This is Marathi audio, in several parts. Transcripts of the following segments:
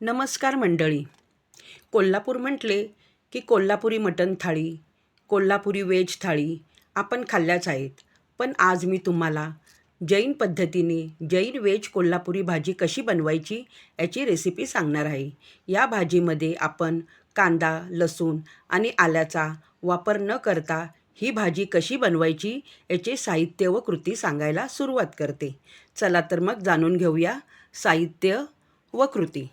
नमस्कार मंडळी. कोल्हापूर म्हटले की कोल्हापुरी मटण थाळी कोल्हापुरी वेज थाळी आपण खाल्ल्याच आहेत. पण आज मी तुम्हाला जैन पद्धतीने जैन वेज कोल्हापुरी भाजी कशी बनवायची याची रेसिपी सांगणार आहे. या भाजीमध्ये आपण कांदा लसूण आणि आल्याचा वापर न करता ही भाजी कशी बनवायची याचे साहित्य व कृती सांगायला सुरुवात करते. चला तर मग जाणून घेऊया साहित्य व कृती.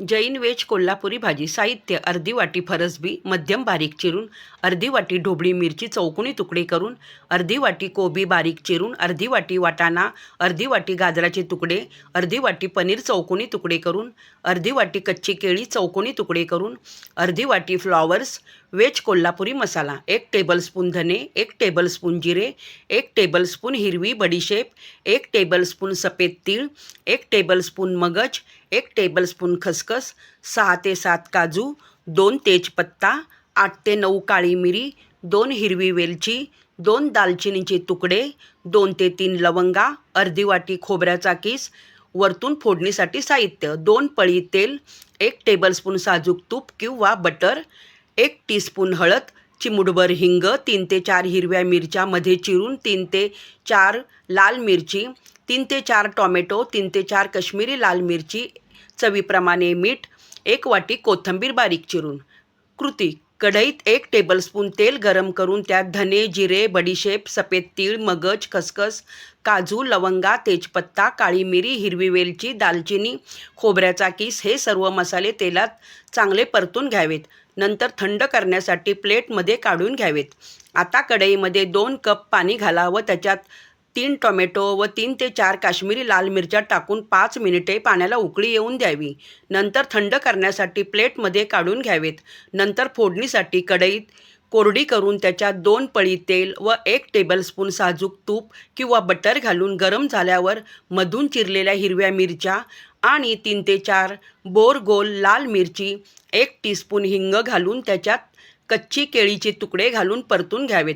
जैन वेज कोल्हापुरी भाजी साहित्य अर्धी वाटी फरसबी मध्यम बारीक चिरून अर्धी वाटी ढोबळी मिरची चौकोनी तुकडे करून अर्धी वाटी कोबी बारीक चिरून अर्धी वाटी वाटाणा अर्धी वाटी गाजराचे तुकडे अर्धी वाटी पनीर चौकोनी तुकडे करून अर्धी वाटी कच्ची केळी चौकोनी तुकडे करून अर्धी वाटी फ्लॉवर्स वेज कोल्हापुरी मसाला एक टेबलस्पून धने एक टेबलस्पून जिरे एक टेबलस्पून हिरवी बडीशेप एक टेबलस्पून सफेद तीळ एक टेबलस्पून मगज एक टेबलस्पून खसखस सहा ते सात काजू दोन तेजपत्ता आठ ते नऊ काळी मिरी दोन हिरवी वेलची दोन दालचिनीचे तुकडे दोन ते तीन लवंगा अर्धी वाटी खोबऱ्याचा किस वरतून फोडणीसाठी साहित्य दोन पळी तेल एक टेबलस्पून साजूक तूप किंवा बटर एक टीस्पून हळद चिमुडभर हिंग तीन ते चार हिरव्या मिरच्या मध्ये चिरून तीन ते चार लाल मिरची तीन ते चार टॉमॅटो तीन ते चार कश्मीरी लाल मिरची चवीप्रमाणे मीठ एक वाटी कोथिंबीर बारीक चिरून. कृती कढईत एक टेबलस्पून तेल गरम करून त्यात धने जिरे बडीशेप सफेद तीळ मगज खसखस काजू लवंगा तेजपत्ता काळी मिरी हिरवी वेलची दालचिनी खोबऱ्याचा किस हे सर्व मसाले तेलात चांगले परतून घ्यावेत. नंतर थंड करण्यासाठी प्लेटमध्ये काढून घ्यावेत. आता कढईमध्ये दोन कप पाणी घाला व त्याच्यात तीन टोमॅटो व तीन ते चार काश्मीरी लाल मिरच्या टाकून पाच मिनिटे पाण्याला उकळी येऊन द्यावी. नंतर थंड करण्यासाठी प्लेटमध्ये काढून घ्यावेत. नंतर फोडणीसाठी कढईत कोरडी करून त्याच्यात दोन पळी तेल व एक टेबलस्पून साजूक तूप किंवा बटर घालून गरम झाल्यावर मधून चिरलेल्या हिरव्या मिरच्या आणि तीन ते चार बोर गोल लाल मिरची एक टीस्पून हिंग घालून त्याच्यात कच्ची केळीचे तुकडे घालून परतून घ्यावेत.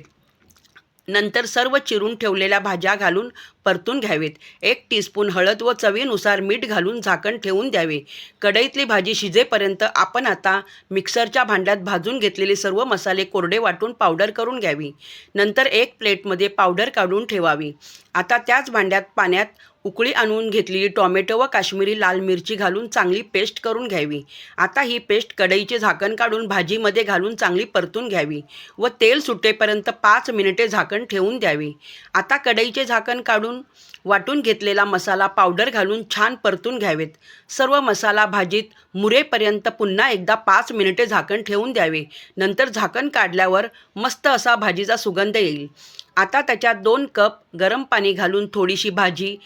नंतर सर्व चिरून ठेवलेल्या भाज्या घालून परतून घ्यावेत. एक टीस्पून हळद व चवीनुसार मीठ घालून झाकण ठेवून द्यावे. कढईतली भाजी शिजेपर्यंत आपण आता मिक्सरच्या भांड्यात भाजून घेतलेले सर्व मसाले कोरडे वाटून पावडर करून घ्यावी. नंतर एक प्लेटमध्ये पावडर काढून ठेवावी. आता त्याच भांड्यात पाण्यात उकळी आणून घेतलेली टॉमॅटो व काश्मीरी लाल मिरची घालून चांगली पेस्ट करून घ्यावी. आता ही पेस्ट कढईचे झाकण काढून भाजीमध्ये घालून चांगली परतून घ्यावी व तेल सुटेपर्यंत पाच मिनिटे झाकण ठेवून द्यावी. आता कढईचे झाकण काढून वाटून घेतलेला मसाला पावडर घालून छान परतून घ्यावेत. सर्व मसाला भाजीत मुरेपर्यंत पुन्हा एकदा पाच मिनिटे झाकण ठेवून द्यावे. नंतर झाकण काढल्यावर मस्त असा भाजीचा सुगंध येईल. आता त्याच्यात दोन कप गरम पाणी घालून थोडीशी भाजी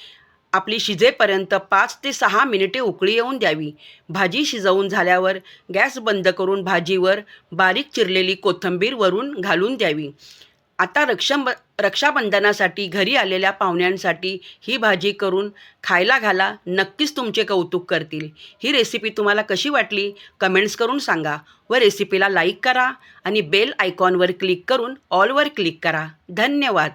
आपली शिजेपर्यंत पाच ते सहा मिनिटे उकळी येऊन द्यावी. भाजी शिजवून झाल्यावर गॅस बंद करून भाजीवर बारीक चिरलेली कोथिंबीर वरून घालून द्यावी. आता रक्षम रक्षाबंधनासाठी घरी आलेल्या पाहुण्यांसाठी ही भाजी करून खायला घाला नक्कीच तुमचे कौतुक करतील. ही रेसिपी तुम्हाला कशी वाटली? कमेंट्स करून सांगा व रेसिपीला लाईक करा आणि बेल आयकॉनवर क्लिक करून ऑलवर क्लिक करा. धन्यवाद!